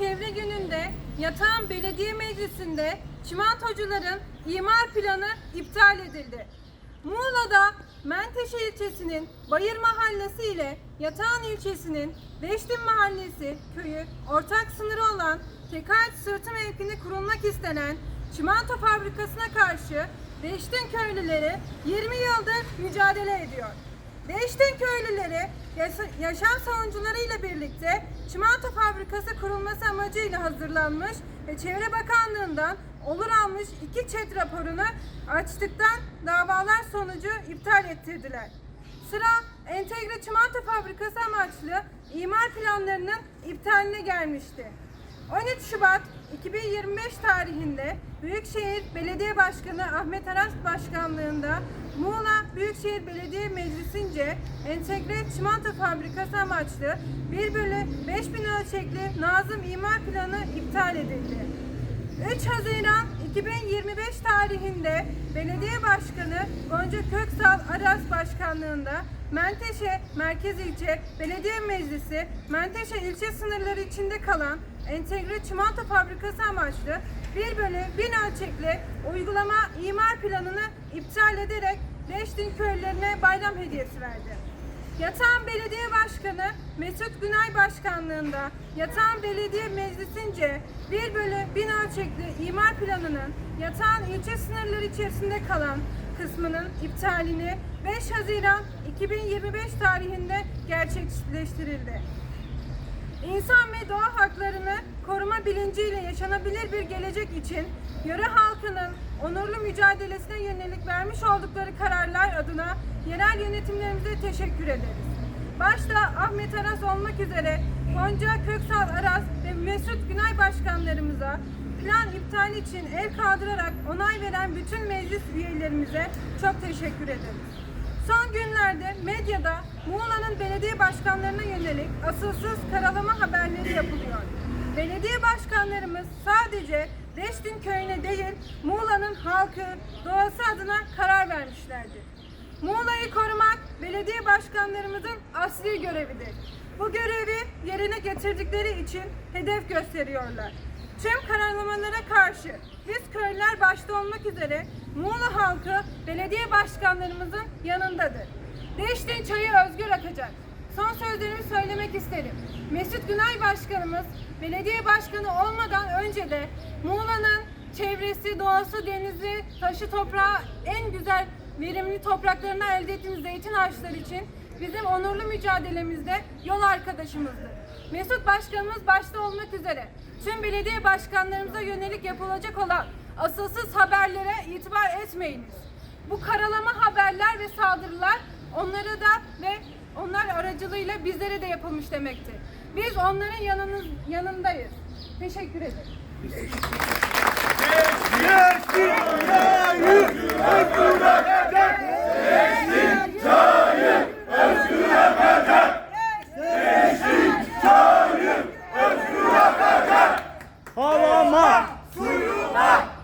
Çevre Günü'nde Yatağan Belediye Meclisi'nde çimentocuların imar planı iptal edildi. Muğla'da Menteşe ilçesinin Bayır Mahallesi ile Yatağan ilçesinin Beştin Mahallesi köyü ortak sınırı olan Tekayt Sırtı mevkinde kurulmak istenen çimento fabrikasına karşı Beştin köylüleri 20 yıldır mücadele ediyor. Beştin köylüleri yaşam savunucularıyla birlikte çimento fabrikası kurulması amacıyla hazırlanmış ve Çevre Bakanlığı'ndan olur almış iki çet raporunu açtıktan davalar sonucu iptal ettirdiler. Sıra entegre çimento fabrikası amaçlı imar planlarının iptaline gelmişti. 13 Şubat 2025 tarihinde Büyükşehir Belediye Başkanı Ahmet Aras Başkanlığında Muğla Büyükşehir Belediye Meclisi'nce entegre çimento fabrikası amaçlı 1 bölü 5000 ölçekli Nazım İmar Planı iptal edildi. 3 Haziran 2025 tarihinde Belediye Başkanı Gonca Köksal Aras Başkanlığında Menteşe Merkez İlçe Belediye Meclisi Menteşe ilçe sınırları içinde kalan entegre çimento fabrikası amaçlı 1 bölü 1000 ölçekli uygulama imar planını iptal ederek Leştin köylülerine bayram hediyesi verdi. Yatağan Belediye Başkanı Mesut Günay Başkanlığında Yatağan Belediye Meclisi'nce 1 bölü 1000 ölçekli imar planının Yatağan ilçe sınırları içerisinde kalan kısmının iptalini 5 Haziran 2025 tarihinde gerçekleştirildi. İnsan ve doğa haklarını koruma bilinciyle yaşanabilir bir gelecek için yöre halkının onurlu mücadelesine yönelik vermiş oldukları kararlar adına yerel yönetimlerimize teşekkür ederiz. Başta Ahmet Aras olmak üzere Gonca Köksal Aras ve Mesut Günay başkanlarımıza plan iptali için el kaldırarak onay veren bütün meclis üyelerimize çok teşekkür ederiz. Son günlerde medyada Muğla'nın belediye başkanlarına yönelik asılsız karalama haberleri yapılıyor. Belediye başkanlarımız sadece Reştin köyüne değil Muğla'nın halkı, doğası adına karar vermişlerdir. Muğla'yı korumak belediye başkanlarımızın asli görevidir. Bu görevi yerine getirdikleri için hedef gösteriyorlar. Tüm kararlamalara karşı biz köylüler başta olmak üzere Muğla halkı belediye başkanlarımızın yanındadır. Deştin çayı özgür akacak. Son sözlerimi söylemek isterim. Mesut Günay Başkanımız belediye başkanı olmadan önce de Muğla'nın çevresi, doğası, denizi, taşı, toprağı en güzel verimli topraklarını elde ettiğimiz zeytin ağaçları için bizim onurlu mücadelemizde yol arkadaşımızdır. Mesut Başkanımız başta olmak üzere tüm belediye başkanlarımıza yönelik yapılacak olan asılsız haberlere itibar etmeyiniz. Bu karalama haberler ve saldırılar onlara da ve onlar aracılığıyla bizlere de yapılmış demektir. Biz onların yanınız, yanındayız. Teşekkür ederim. 卖